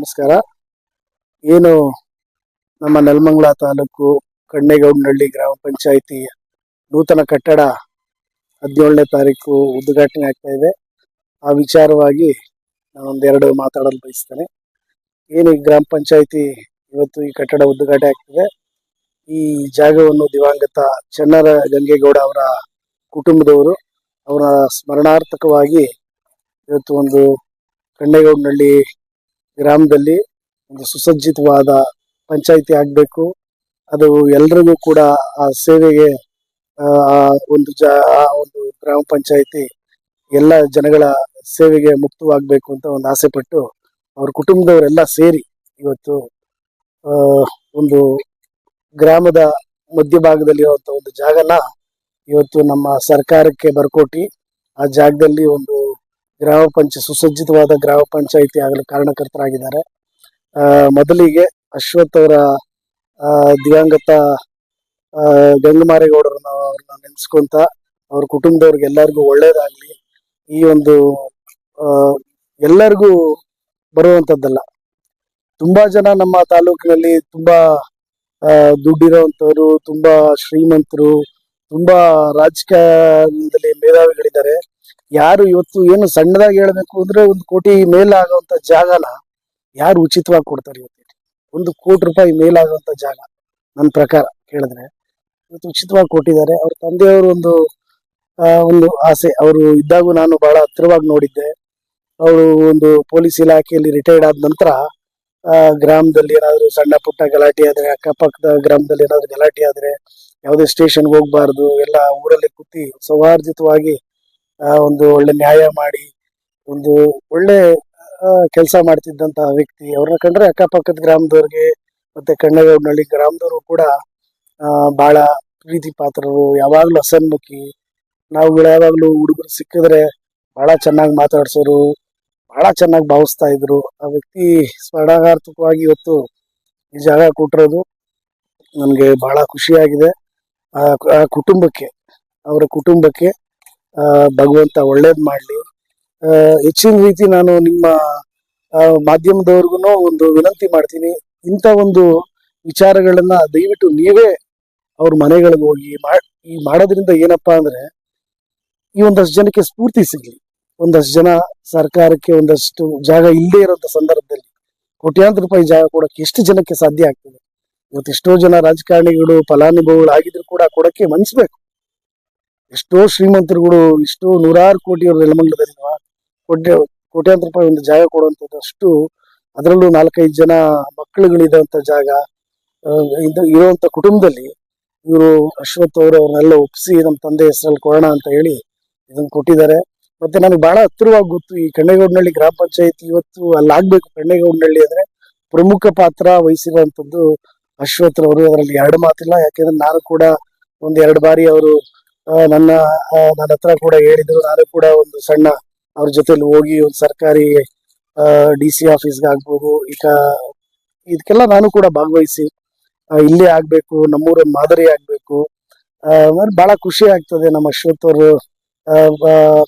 ನಮಸ್ಕಾರ. ಏನು ನಮ್ಮ ನೆಲಮಂಗಲ ತಾಲೂಕು ಕಣ್ಣೇಗೌಡನಹಳ್ಳಿ ಗ್ರಾಮ ಪಂಚಾಯಿತಿ ನೂತನ ಕಟ್ಟಡ ಹದಿನೇಳನೇ ತಾರೀಕು ಉದ್ಘಾಟನೆ ಆಗ್ತಾ ಇದೆ. ಆ ವಿಚಾರವಾಗಿ ನಾನೊಂದೆರಡು ಮಾತಾಡಲು ಬಯಸ್ತೇನೆ. ಏನು ಈ ಗ್ರಾಮ ಪಂಚಾಯಿತಿ ಇವತ್ತು ಈ ಕಟ್ಟಡ ಉದ್ಘಾಟನೆ ಆಗ್ತಿದೆ. ಈ ಜಾಗವನ್ನು ದಿವಂಗತ ಚೆನ್ನರ ಗಂಗೇಗೌಡ ಅವರ ಕುಟುಂಬದವರು ಅವರ ಸ್ಮರಣಾರ್ಥಕವಾಗಿ ಇವತ್ತು ಒಂದು ಕಣ್ಣೇಗೌಡನಹಳ್ಳಿ ಗ್ರಾಮದಲ್ಲಿ ಒಂದು ಸುಸಜ್ಜಿತವಾದ ಪಂಚಾಯಿತಿ ಆಗಬೇಕು. ಅದು ಎಲ್ರಿಗೂ ಕೂಡ ಆ ಸೇವೆಗೆ ಒಂದು ಜ ಒಂದು ಗ್ರಾಮ ಪಂಚಾಯಿತಿ ಎಲ್ಲ ಜನಗಳ ಸೇವೆಗೆ ಮುಕ್ತವಾಗಬೇಕು ಅಂತ ಒಂದು ಆಸೆ ಪಟ್ಟು ಅವ್ರ ಕುಟುಂಬದವರೆಲ್ಲ ಸೇರಿ ಇವತ್ತು ಒಂದು ಗ್ರಾಮದ ಮಧ್ಯಭಾಗದಲ್ಲಿ ಇರುವಂತ ಒಂದು ಜಾಗನ ಇವತ್ತು ನಮ್ಮ ಸರ್ಕಾರಕ್ಕೆ ಬರ್ಕೊಟ್ಟಿ ಆ ಜಾಗದಲ್ಲಿ ಒಂದು ಗ್ರಾಮ ಪಂಚಾಯತ್ ಸುಸಜ್ಜಿತವಾದ ಗ್ರಾಮ ಪಂಚಾಯಿತಿ ಆಗಲು ಕಾರಣಕರ್ತರಾಗಿದ್ದಾರೆ. ಮೊದಲಿಗೆ ಅಶ್ವಥ್ ಅವರ ದಿವಂಗತ ಗಂಗಮಾರೇಗೌಡರನ್ನ ಅವ್ರನ್ನ ನೆನೆಸ್ಕೊಂತ ಅವ್ರ ಕುಟುಂಬದವ್ರಿಗೆ ಎಲ್ಲರಿಗೂ ಒಳ್ಳೇದಾಗ್ಲಿ. ಈ ಒಂದು ಎಲ್ಲರಿಗೂ ಬರುವಂತದ್ದಲ್ಲ. ತುಂಬಾ ಜನ ನಮ್ಮ ತಾಲೂಕಿನಲ್ಲಿ ತುಂಬಾ ದುಡ್ಡಿರೋವಂಥವ್ರು ತುಂಬಾ ಶ್ರೀಮಂತರು, ತುಂಬಾ ರಾಜಕಾರಣದಲ್ಲಿ ಮೇಧಾವಿಗಳಿದ್ದಾರೆ ಯಾರು ಇವತ್ತು ಏನು ಸಣ್ಣದಾಗಿ ಹೇಳ್ಬೇಕು ಅಂದ್ರೆ ಒಂದು ಕೋಟಿ ಮೇಲಾಗುವಂತ ಜಾಗನ ಯಾರು ಉಚಿತವಾಗಿ ಕೊಡ್ತಾರೆ ಇವತ್ತು? ಒಂದು ಕೋಟಿ ರೂಪಾಯಿ ಮೇಲಾಗುವಂತ ಜಾಗ, ನನ್ನ ಪ್ರಕಾರ ಕೇಳಿದ್ರೆ. ಇವತ್ತು ಉಚಿತವಾಗಿ ಕೊಟ್ಟಿದ್ದಾರೆ. ಅವ್ರ ತಂದೆಯವರು ಒಂದು ಒಂದು ಆಸೆ. ಅವರು ಇದ್ದಾಗೂ ನಾನು ಬಹಳ ಹತ್ತಿರವಾಗಿ ನೋಡಿದ್ದೆ. ಅವರು ಒಂದು ಪೊಲೀಸ್ ಇಲಾಖೆಯಲ್ಲಿ ರಿಟೈರ್ಡ್ ಆದ ನಂತರ ಗ್ರಾಮದಲ್ಲಿ ಏನಾದ್ರು ಸಣ್ಣ ಪುಟ್ಟ ಗಲಾಟೆ ಆದ್ರೆ, ಅಕ್ಕಪಕ್ಕದ ಗ್ರಾಮದಲ್ಲಿ ಏನಾದ್ರು ಗಲಾಟೆ ಆದ್ರೆ, ಯಾವುದೇ ಸ್ಟೇಷನ್ ಹೋಗ್ಬಾರ್ದು, ಎಲ್ಲ ಊರಲ್ಲಿ ಕೂತಿ ಸೌಹಾರ್ದಿತವಾಗಿ ಒಂದು ಒಳ್ಳೆ ನ್ಯಾಯ ಮಾಡಿ, ಒಂದು ಒಳ್ಳೆ ಕೆಲಸ ಮಾಡ್ತಿದ್ದಂತ ವ್ಯಕ್ತಿ. ಅವ್ರನ್ನ ಕಂಡ್ರೆ ಅಕ್ಕಪಕ್ಕದ ಗ್ರಾಮದವ್ರಿಗೆ, ಮತ್ತೆ ಕಣ್ಣಗೌಡನಹಳ್ಳಿ ಗ್ರಾಮದವರು ಕೂಡ ಬಹಳ ಪ್ರೀತಿ ಪಾತ್ರರು. ಯಾವಾಗ್ಲೂ ಹಸನ್ಮುಖಿ ನಾವುಗಳು ಯಾವಾಗ್ಲೂ ಹುಡುಗರು ಸಿಕ್ಕಿದ್ರೆ ಬಹಳ ಚೆನ್ನಾಗಿ ಮಾತಾಡ್ಸೋರು. ಬಹಳ ಚೆನ್ನಾಗಿ ಭಾವಿಸ್ತಾ ಇದ್ರು. ಆ ವ್ಯಕ್ತಿ ಸ್ಮರಣಾರ್ಥಕವಾಗಿ ಇವತ್ತು ಈ ಜಾಗ ಕೊಟ್ಟಿರೋದು ನನಗೆ ಬಹಳ ಖುಷಿಯಾಗಿದೆ. ಆ ಕುಟುಂಬಕ್ಕೆ, ಅವರ ಕುಟುಂಬಕ್ಕೆ ಭಗವಂತ ಒಳ್ಳೇದು ಮಾಡಲಿ. ಹೆಚ್ಚಿನ ರೀತಿ ನಾನು ನಿಮ್ಮ ಮಾಧ್ಯಮದವ್ರಿಗೂ ಒಂದು ವಿನಂತಿ ಮಾಡ್ತೀನಿ. ಇಂಥ ಒಂದು ವಿಚಾರಗಳನ್ನ ದಯವಿಟ್ಟು ನೀವೇ ಅವ್ರ ಮನೆಗಳಿಗೆ ಹೋಗಿ ಈ ಮಾಡೋದ್ರಿಂದ ಏನಪ್ಪಾ ಅಂದ್ರೆ ಈ ಒಂದಷ್ಟು ಜನಕ್ಕೆ ಸ್ಫೂರ್ತಿ ಸಿಗ್ಲಿ. ಒಂದಷ್ಟು ಜನ ಸರ್ಕಾರಕ್ಕೆ ಒಂದಷ್ಟು ಜಾಗ ಇಲ್ಲದೇ ಇರುವಂತ ಸಂದರ್ಭದಲ್ಲಿ ಕೋಟ್ಯಾಂತರ ರೂಪಾಯಿ ಜಾಗ ಕೊಡಕ್ಕೆ ಎಷ್ಟು ಜನಕ್ಕೆ ಸಾಧ್ಯ ಆಗ್ತದೆ? ಇವತ್ತು ಎಷ್ಟೋ ಜನ ರಾಜಕಾರಣಿಗಳು, ಫಲಾನುಭವಿಗಳು ಆಗಿದ್ರು ಕೂಡ ಕೊಡಕ್ಕೆ ಮನಸ್ಬೇಕು. ಎಷ್ಟೋ ಶ್ರೀಮಂತರುಗಳು, ಎಷ್ಟೋ ನೂರಾರು ಕೋಟಿ ಅವರು ನೆಲಮಂಗಲದಲ್ಲಿ ಕೋಟ್ಯ, ಕೋಟ್ಯಾಂತರ ರೂಪಾಯಿ ಒಂದು ಜಾಗ ಕೊಡುವಂಥದ್ದು ಅಷ್ಟು ಅದರಲ್ಲೂ ನಾಲ್ಕೈದು ಜನ ಮಕ್ಕಳುಗಳಿದಂತ ಜಾಗ ಇರುವಂತ ಕುಟುಂಬದಲ್ಲಿ ಇವರು ಅಶ್ವಥ್ ಅವರು ಅವ್ರನ್ನೆಲ್ಲ ಒಪ್ಪಿಸಿ ನಮ್ಮ ತಂದೆ ಹೆಸರಲ್ಲಿ ಕೊಡೋಣ ಅಂತ ಹೇಳಿ ಇದನ್ನ ಕೊಟ್ಟಿದ್ದಾರೆ. ಮತ್ತೆ ನನಗೆ ಬಹಳ ಹತ್ತಿರವಾಗಿ ಗೊತ್ತು, ಈ ಕಣ್ಣೇಗೌಡನಹಳ್ಳಿ ಗ್ರಾಮ ಪಂಚಾಯತಿ ಇವತ್ತು ಅಲ್ಲಿ ಆಗ್ಬೇಕು ಕಣ್ಣೇಗೌಡನಹಳ್ಳಿ ಅಂದ್ರೆ ಪ್ರಮುಖ ಪಾತ್ರ ವಹಿಸಿರುವಂತದ್ದು ಅಶ್ವಥ್ ಅವರು ಅದರಲ್ಲಿ ಎರಡು ಮಾತಿಲ್ಲ, ಯಾಕೆಂದ್ರೆ ನಾನು ಕೂಡ ಒಂದ್ ಎರಡು ಬಾರಿ ಅವರು ನನ್ನ ನನ್ನ ಹತ್ರ ಕೂಡ ಹೇಳಿದ್ರು. ನಾನು ಕೂಡ ಒಂದು ಸಣ್ಣ ಅವ್ರ ಜೊತೆಲಿ ಹೋಗಿ ಒಂದು ಸರ್ಕಾರಿ ಡಿ ಸಿ ಆಫೀಸ್ಗೆ ಆಗ್ಬೋದು. ಈಗ ಇದಕ್ಕೆಲ್ಲ ನಾನು ಕೂಡ ಭಾಗವಹಿಸಿ ಇಲ್ಲೇ ಆಗ್ಬೇಕು ನಮ್ಮೂರ ಮಾದರಿ ಆಗ್ಬೇಕು. ಬಹಳ ಖುಷಿ ಆಗ್ತದೆ ನಮ್ಮ ಅಶ್ವಥ್ ಅವರು.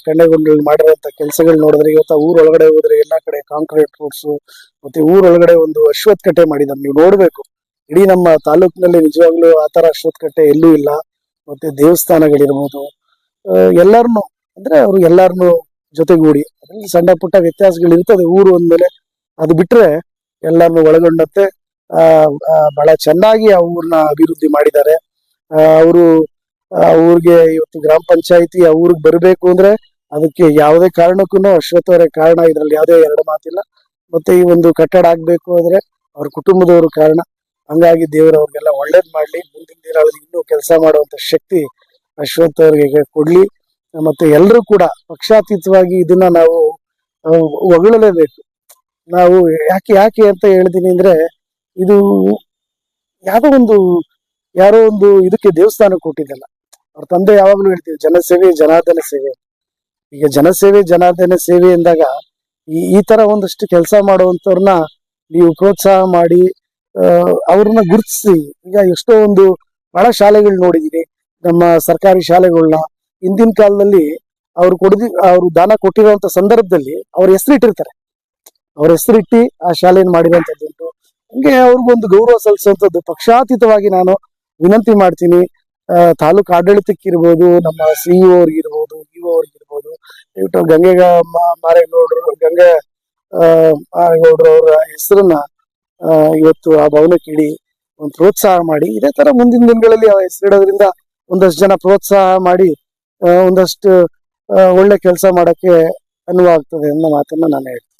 ಕಣ್ಣೆಗೊಂಡು ಮಾಡಿರುವಂತ ಕೆಲಸಗಳು ನೋಡಿದ್ರೆ ಇವತ್ತು ಊರೊಳಗಡೆ ಹೋದ್ರೆ ಎಲ್ಲಾ ಕಡೆ ಕಾಂಕ್ರೀಟ್ ರೋಡ್ಸ್ ಮತ್ತೆ ಊರೊಳಗಡೆ ಒಂದು ಅಶ್ವತ್ಕಟ್ಟೆ ಕಟ್ಟೆ ಮಾಡಿದ್ದಾರೆ ನೀವು ನೋಡ್ಬೇಕು. ಇಡೀ ನಮ್ಮ ತಾಲೂಕಿನಲ್ಲಿ ನಿಜವಾಗ್ಲೂ ಆ ತರ ಅಶ್ವತ್ಥ ಕಟ್ಟೆ ಎಲ್ಲೂ ಇಲ್ಲ. ಮತ್ತೆ ದೇವಸ್ಥಾನಗಳಿರ್ಬೋದು. ಎಲ್ಲಾರನು ಅಂದ್ರೆ ಅವ್ರು ಎಲ್ಲಾರನು ಜೊತೆಗೂಡಿ. ಅದ್ರಲ್ಲಿ ಸಣ್ಣ ಪುಟ್ಟ ವ್ಯತ್ಯಾಸಗಳು ಇರ್ತದೆ ಊರು ಅಂದ್ಮೇಲೆ. ಅದು ಬಿಟ್ರೆ ಎಲ್ಲಾರನ್ನು ಒಳಗೊಂಡಂತೆ ಆ, ಬಹಳ ಚೆನ್ನಾಗಿ ಆ ಊರ್ನ ಅಭಿವೃದ್ಧಿ ಮಾಡಿದ್ದಾರೆ. ಅವರು ಊರಿಗೆ, ಇವತ್ತು ಗ್ರಾಮ ಪಂಚಾಯತಿ ಆ ಊರಿಗೆ ಬರಬೇಕು ಅಂದ್ರೆ ಅದಕ್ಕೆ ಯಾವುದೇ ಕಾರಣಕ್ಕೂ ಅಶ್ವಥ್ ಅವರೇ ಕಾರಣ. ಇದ್ರಲ್ಲಿ ಯಾವುದೇ ಎರಡು ಮಾತಿಲ್ಲ. ಮತ್ತೆ ಈ ಒಂದು ಕಟ್ಟಡ ಆಗ್ಬೇಕು ಅಂದ್ರೆ ಅವ್ರ ಕುಟುಂಬದವರು ಕಾರಣ. ಹಂಗಾಗಿ ದೇವರು ಅವ್ರಿಗೆಲ್ಲ ಒಳ್ಳೇದ್ ಮಾಡ್ಲಿ. ಮುಂದಿನ ದಿನಗಳಲ್ಲಿ ಇನ್ನೂ ಕೆಲಸ ಮಾಡುವಂತ ಶಕ್ತಿ ಅಶ್ವಥ್ ಅವರಿಗೆ ಕೊಡ್ಲಿ. ಮತ್ತೆ ಎಲ್ಲರೂ ಕೂಡ ಪಕ್ಷಾತೀತವಾಗಿ ಇದನ್ನ ನಾವು ಒಗಳಲೇಬೇಕು ನಾವು ಯಾಕೆ ಯಾಕೆ ಅಂತ ಹೇಳ್ತೀನಿ ಅಂದ್ರೆ ಇದು ಯಾವ ಒಂದು, ಯಾರೋ ಒಂದು ಇದಕ್ಕೆ ದೇವಸ್ಥಾನ ಕೊಟ್ಟಿದ್ದಲ್ಲ. ಅವ್ರ ತಂದೆ ಯಾವಾಗ್ಲೂ ಹೇಳ್ತೀವಿ ಜನಸೇವೆ, ಜನಾರ್ದನ ಸೇವೆ. ಈಗ ಜನಸೇವೆ, ಜನಾರ್ದನ ಸೇವೆ ಎಂದಾಗ ಈ ಈ ತರ ಒಂದಷ್ಟು ಕೆಲಸ ಮಾಡುವಂತವ್ರನ್ನ ನೀವು ಪ್ರೋತ್ಸಾಹ ಮಾಡಿ ಅವ್ರನ್ನ ಗುರುತಿಸಿ. ಈಗ ಎಷ್ಟೋ ಒಂದು ಬಹಳ ಶಾಲೆಗಳು ನೋಡಿದೀನಿ. ನಮ್ಮ ಸರ್ಕಾರಿ ಶಾಲೆಗಳನ್ನ ಹಿಂದಿನ ಕಾಲದಲ್ಲಿ ಅವ್ರು ಕೊಡದಿ, ಅವರು ದಾನ ಕೊಟ್ಟಿರುವಂತ ಸಂದರ್ಭದಲ್ಲಿ ಅವ್ರ ಹೆಸರಿಟ್ಟಿರ್ತಾರೆ. ಅವ್ರ ಹೆಸರಿಟ್ಟಿ ಆ ಶಾಲೆಯನ್ನು ಮಾಡಿರುವಂತದ್ದುಂಟು ಹಂಗೆ ಅವ್ರಿಗೊಂದು ಗೌರವ ಸಲ್ಲಿಸುವಂತದ್ದು ಪಕ್ಷಾತೀತವಾಗಿ ನಾನು ವಿನಂತಿ ಮಾಡ್ತೀನಿ. ತಾಲೂಕು ಆಡಳಿತಕ್ಕಿರ್ಬೋದು, ನಮ್ಮ ಸಿಇಒ ಅವ್ರಿಗಿರ್ಬೋದು ಇಒ ಅವ್ರಿಗಿರ್ಬೋದು ಇವತ್ತು ಗಂಗೆ ಮಾರೇಗೌಡರು ಗಂಗೆ ಮಾರೇಗೌಡರು ಅವರ ಹೆಸರನ್ನ ಇವತ್ತು ಆ ಭವನಕ್ಕೆ ಇಡಿ ಒಂದು ಪ್ರೋತ್ಸಾಹ ಮಾಡಿ. ಇದೇ ತರ ಮುಂದಿನ ದಿನಗಳಲ್ಲಿ ಆ ಹೆಸರಿಡೋದ್ರಿಂದ ಒಂದಷ್ಟು ಜನ ಪ್ರೋತ್ಸಾಹ ಮಾಡಿ ಒಂದಷ್ಟು ಒಳ್ಳೆ ಕೆಲಸ ಮಾಡಕ್ಕೆ ಅನುವಾಗ್ತದೆ ಅನ್ನೋ ಮಾತನ್ನ ನಾನು ಹೇಳ್ತೀನಿ.